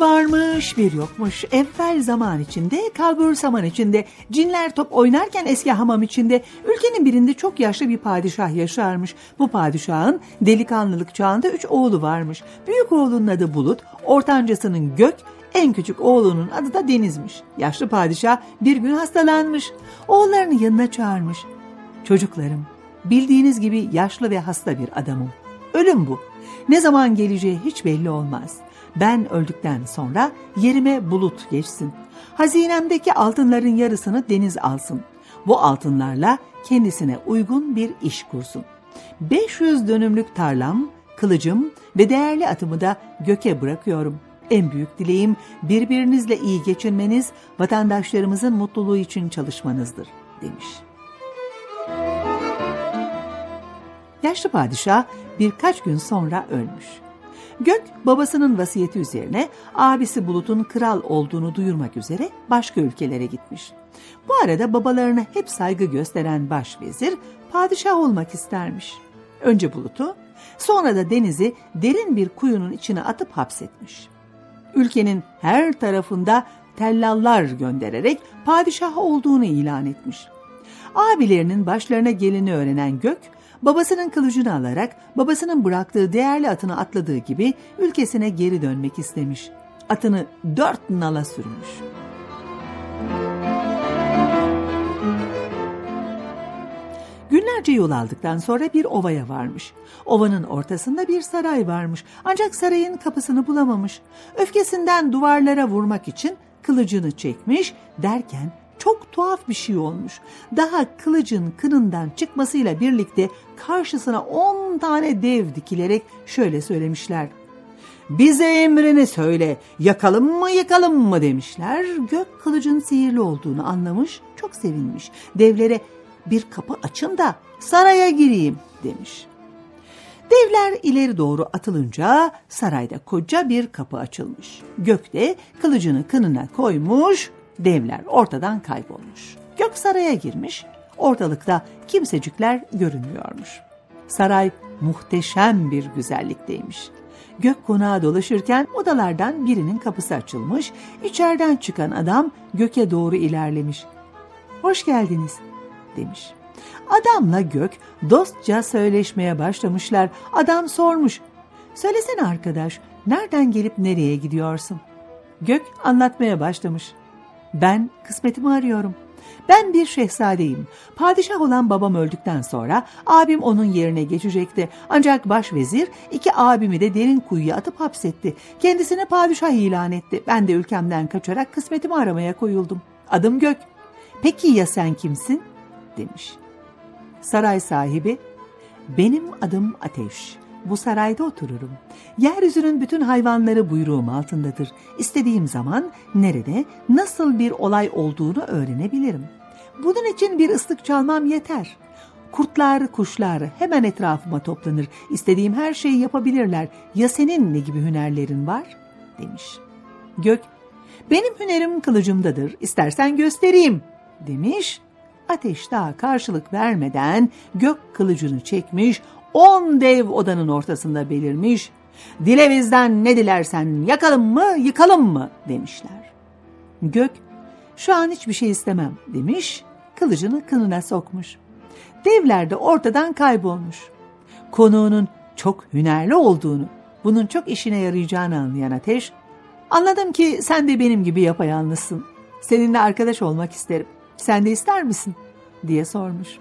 Varmış bir yokmuş. Evvel zaman içinde, kalbur saman içinde, cinler top oynarken eski hamam içinde, ülkenin birinde çok yaşlı bir padişah yaşarmış. Bu padişahın delikanlılık çağında üç oğlu varmış. Büyük oğlunun adı Bulut, ortancasının Gök, en küçük oğlunun adı da Deniz'miş. Yaşlı padişah bir gün hastalanmış. Oğullarını yanına çağırmış. Çocuklarım, bildiğiniz gibi yaşlı ve hasta bir adamım. Ölüm bu. Ne zaman geleceği hiç belli olmaz. Ben öldükten sonra yerime bulut geçsin. Hazinemdeki altınların yarısını deniz alsın. Bu altınlarla kendisine uygun bir iş kursun. 500 dönümlük tarlam, kılıcım ve değerli atımı da göke bırakıyorum. En büyük dileğim birbirinizle iyi geçinmeniz, vatandaşlarımızın mutluluğu için çalışmanızdır, demiş. Yaşlı padişah birkaç gün sonra ölmüş. Gök babasının vasiyeti üzerine abisi Bulut'un kral olduğunu duyurmak üzere başka ülkelere gitmiş. Bu arada babalarına hep saygı gösteren başvezir padişah olmak istermiş. Önce Bulut'u sonra da Deniz'i derin bir kuyunun içine atıp hapsetmiş. Ülkenin her tarafında tellallar göndererek padişah olduğunu ilan etmiş. Abilerinin başlarına geleni öğrenen Gök babasının kılıcını alarak babasının bıraktığı değerli atını atladığı gibi ülkesine geri dönmek istemiş. Atını dört nala sürmüş. Günlerce yol aldıktan sonra bir ovaya varmış. Ovanın ortasında bir saray varmış. Ancak sarayın kapısını bulamamış. Öfkesinden duvarlara vurmak için kılıcını çekmiş derken çok tuhaf bir şey olmuş. Daha kılıcın kınından çıkmasıyla birlikte karşısına on tane dev dikilerek şöyle söylemişler. Bize emrini söyle, yakalım mı yakalım mı demişler. Gök kılıcın sihirli olduğunu anlamış, çok sevinmiş. Devlere bir kapı açın da saraya gireyim demiş. Devler ileri doğru atılınca sarayda koca bir kapı açılmış. Gök de kılıcını kınına koymuş, devler ortadan kaybolmuş. Gök saraya girmiş, ortalıkta kimsecikler görünmüyormuş. Saray muhteşem bir güzellikteymiş. Gök konağa dolaşırken odalardan birinin kapısı açılmış, içeriden çıkan adam göke doğru ilerlemiş. Hoş geldiniz demiş. Adamla Gök dostça söyleşmeye başlamışlar. Adam sormuş. Söylesene arkadaş, nereden gelip nereye gidiyorsun? Gök anlatmaya başlamış. Ben kısmetimi arıyorum. Ben bir şehzadeyim. Padişah olan babam öldükten sonra abim onun yerine geçecekti. Ancak başvezir iki abimi de derin kuyuya atıp hapsetti. Kendisine padişah ilan etti. Ben de ülkemden kaçarak kısmetimi aramaya koyuldum. Adım Gök. Peki ya sen kimsin? demiş. Saray sahibi, benim adım Ateş. Bu sarayda otururum. Yeryüzünün bütün hayvanları buyruğum altındadır. İstediğim zaman nerede, nasıl bir olay olduğunu öğrenebilirim. Bunun için bir ıslık çalmam yeter. Kurtlar, kuşlar hemen etrafıma toplanır. İstediğim her şeyi yapabilirler. Ya senin ne gibi hünerlerin var? demiş. Gök, benim hünerim kılıcımdadır. İstersen göstereyim demiş. Ateş daha karşılık vermeden gök kılıcını çekmiş, on dev odanın ortasında belirmiş. Dile bizden ne dilersen yakalım mı yıkalım mı demişler. Gök şu an hiçbir şey istemem demiş, kılıcını kınına sokmuş. Devler de ortadan kaybolmuş. Konuğunun çok hünerli olduğunu, bunun çok işine yarayacağını anlayan Ateş, anladım ki sen de benim gibi yapayalnızsın. Seninle arkadaş olmak isterim. Sen de ister misin? diye sormuş.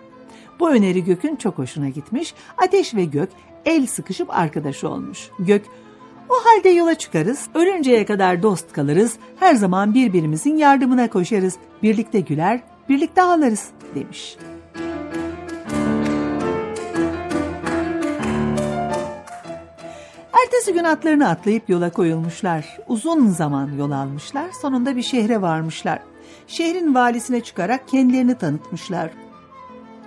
Bu öneri Gök'ün çok hoşuna gitmiş. Ateş ve Gök el sıkışıp arkadaş olmuş. Gök, o halde yola çıkarız, ölünceye kadar dost kalırız, her zaman birbirimizin yardımına koşarız, birlikte güler, birlikte ağlarız demiş. Ertesi gün atlarını atlayıp yola koyulmuşlar. Uzun zaman yol almışlar, sonunda bir şehre varmışlar. Şehrin valisine çıkarak kendilerini tanıtmışlar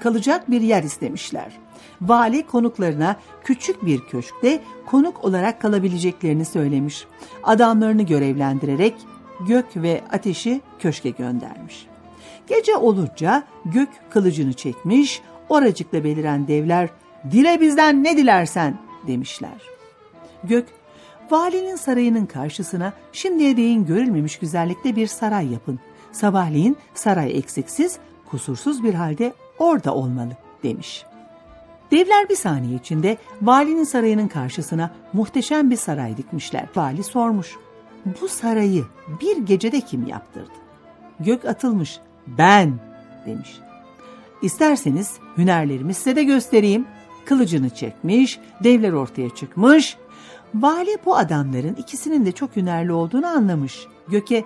kalacak bir yer istemişler. Vali konuklarına küçük bir köşkte konuk olarak kalabileceklerini söylemiş. Adamlarını görevlendirerek gök ve ateşi köşke göndermiş. Gece olunca gök kılıcını çekmiş, oracıkta beliren devler dile bizden ne dilersen demişler. Gök Valinin sarayının karşısına şimdiye değin görülmemiş güzellikte bir saray yapın. Sabahleyin saray eksiksiz, kusursuz bir halde orada olmalı demiş. Devler bir saniye içinde valinin sarayının karşısına muhteşem bir saray dikmişler. Vali sormuş. Bu sarayı bir gecede kim yaptırdı? Gök atılmış. Ben demiş. İsterseniz hünerlerimi size de göstereyim. Kılıcını çekmiş, devler ortaya çıkmış. Vali bu adamların ikisinin de çok hünerli olduğunu anlamış. Göke,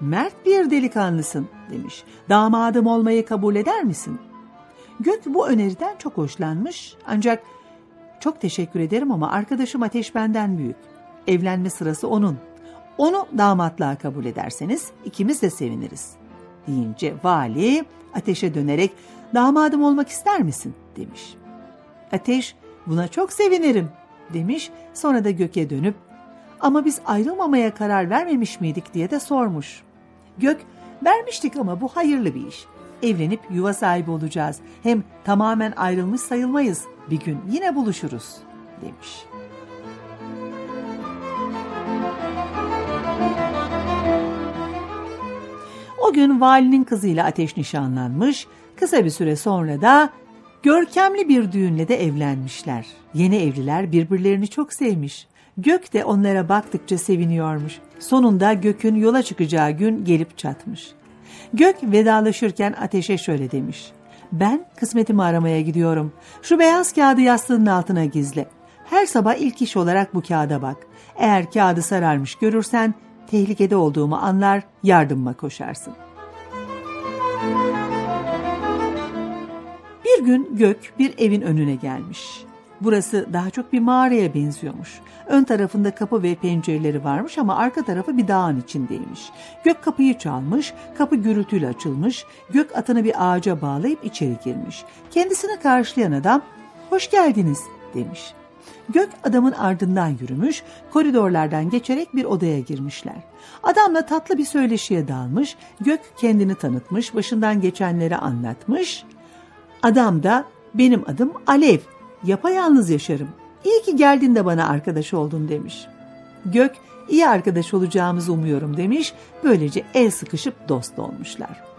mert bir delikanlısın demiş. Damadım olmayı kabul eder misin? Gök bu öneriden çok hoşlanmış ancak çok teşekkür ederim ama arkadaşım Ateş benden büyük. Evlenme sırası onun. Onu damatlığa kabul ederseniz ikimiz de seviniriz. Deyince vali ateşe dönerek damadım olmak ister misin demiş. Ateş buna çok sevinirim demiş sonra da göke dönüp ama biz ayrılmamaya karar vermemiş miydik diye de sormuş. Gök vermiştik ama bu hayırlı bir iş. Evlenip yuva sahibi olacağız. Hem tamamen ayrılmış sayılmayız. Bir gün yine buluşuruz demiş. O gün valinin kızıyla ateş nişanlanmış, kısa bir süre sonra da görkemli bir düğünle de evlenmişler. Yeni evliler birbirlerini çok sevmiş. Gök de onlara baktıkça seviniyormuş. Sonunda Gök'ün yola çıkacağı gün gelip çatmış. Gök vedalaşırken ateşe şöyle demiş. Ben kısmetimi aramaya gidiyorum. Şu beyaz kağıdı yastığının altına gizle. Her sabah ilk iş olarak bu kağıda bak. Eğer kağıdı sararmış görürsen tehlikede olduğumu anlar, yardımıma koşarsın. Bir gün Gök bir evin önüne gelmiş. Burası daha çok bir mağaraya benziyormuş. Ön tarafında kapı ve pencereleri varmış ama arka tarafı bir dağın içindeymiş. Gök kapıyı çalmış, kapı gürültüyle açılmış, Gök atını bir ağaca bağlayıp içeri girmiş. Kendisini karşılayan adam, hoş geldiniz demiş. Gök adamın ardından yürümüş, koridorlardan geçerek bir odaya girmişler. Adamla tatlı bir söyleşiye dalmış, Gök kendini tanıtmış, başından geçenleri anlatmış. Adam da benim adım Alev, yapayalnız yaşarım. İyi ki geldin de bana arkadaş oldun demiş. Gök iyi arkadaş olacağımızı umuyorum demiş. Böylece el sıkışıp dost olmuşlar.